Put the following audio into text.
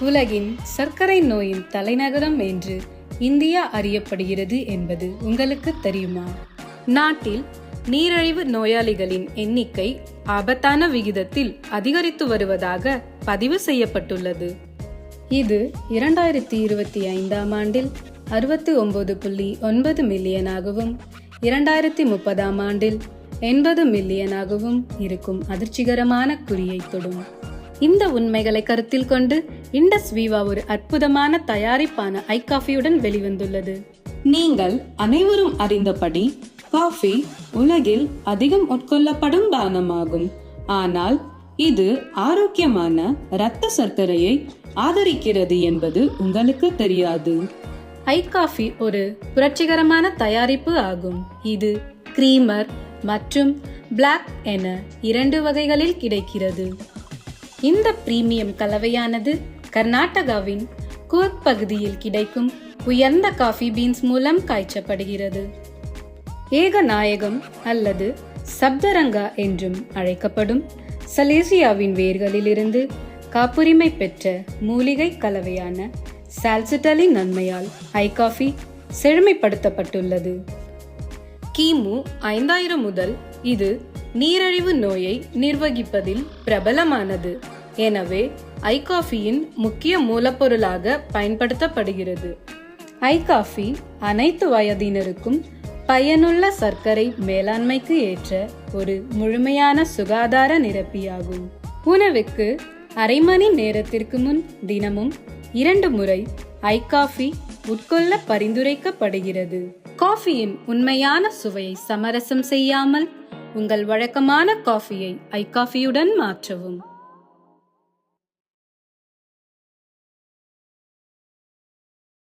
உலகின் சர்க்கரை நோயின் தலைநகரம் என்று இந்தியா அறியப்படுகிறது என்பது உங்களுக்கு தெரியுமா? நாட்டில் நீரிழிவு நோயாளிகளின் எண்ணிக்கை ஆபத்தான விகிதத்தில் அதிகரித்து வருவதாக பதிவு செய்யப்பட்டுள்ளது. இது இரண்டாயிரத்தி இருபத்தி ஐந்தாம் ஆண்டில் அறுபத்தி ஒன்பது புள்ளி ஒன்பது மில்லியனாகவும் இரண்டாயிரத்தி முப்பதாம் ஆண்டில் எண்பது மில்லியனாகவும் இருக்கும் அதிர்ச்சிகரமான குறியை தொடும். இந்த உண்மைகளை கருத்தில் கொண்டு இண்டஸ் வீவா ஒரு அற்புதமான தயாரிப்பான ஐ காஃபியுடன் வெளிவந்துள்ளது. நீங்கள் அனைவரும் அறிந்தபடி காஃபி உலகில் அதிகம் உட்கொள்ளப்படும் பானமாகும் ஆனால் இது ஆரோக்கியமான இரத்த சர்க்கரையை ஆதரிக்கிறது என்பது உங்களுக்கு தெரியாது. ஐ காஃபி ஒரு புரட்சிகரமான தயாரிப்பு ஆகும். இது கிரீமர் மற்றும் பிளாக் என இரண்டு வகைகளில் கிடைக்கிறது. இந்த பிரீமியம் கலவையானது கர்நாடகாவின் கூர்க் பகுதியில் கிடைக்கும் உயர்ந்த காஃபி பீன்ஸ் மூலம் காய்ச்சப்படுகிறது. ஏகநாயகம் அல்லது சப்தரங்கா என்றும் அழைக்கப்படும். சலேசியாவின் வேர்களிலிருந்து காப்புரிமை பெற்ற மூலிகை கலவையான சால்சிட்டலின் நன்மையால் ஐ காஃபி செழுமைப்படுத்தப்பட்டுள்ளது. கிமு ஐந்தாயிரம் முதல் இது நீரிழிவு நோயை நிர்வகிப்பதில் பிரபலமானது. எனவே ஐ காஃபியின் முக்கிய மூலப்பொருளாக பயன்படுத்தப்படுகிறது. ஐ காஃபி அனைத்து வயதினருக்கும் பயனுள்ள சர்க்கரை மேலாண்மைக்கு ஏற்ற ஒரு முழுமையான சுகாதார நிரப்பியாகும். உணவுக்கு அரை மணி நேரத்திற்கு முன் தினமும் இரண்டு முறை ஐ காஃபி உட்கொள்ள பரிந்துரைக்கப்படுகிறது. காஃபியின் உண்மையான சுவையை சமரசம் செய்யாமல் உங்கள் வழக்கமான காஃபியை ஐ காஃபியுடன் மாற்றவும்.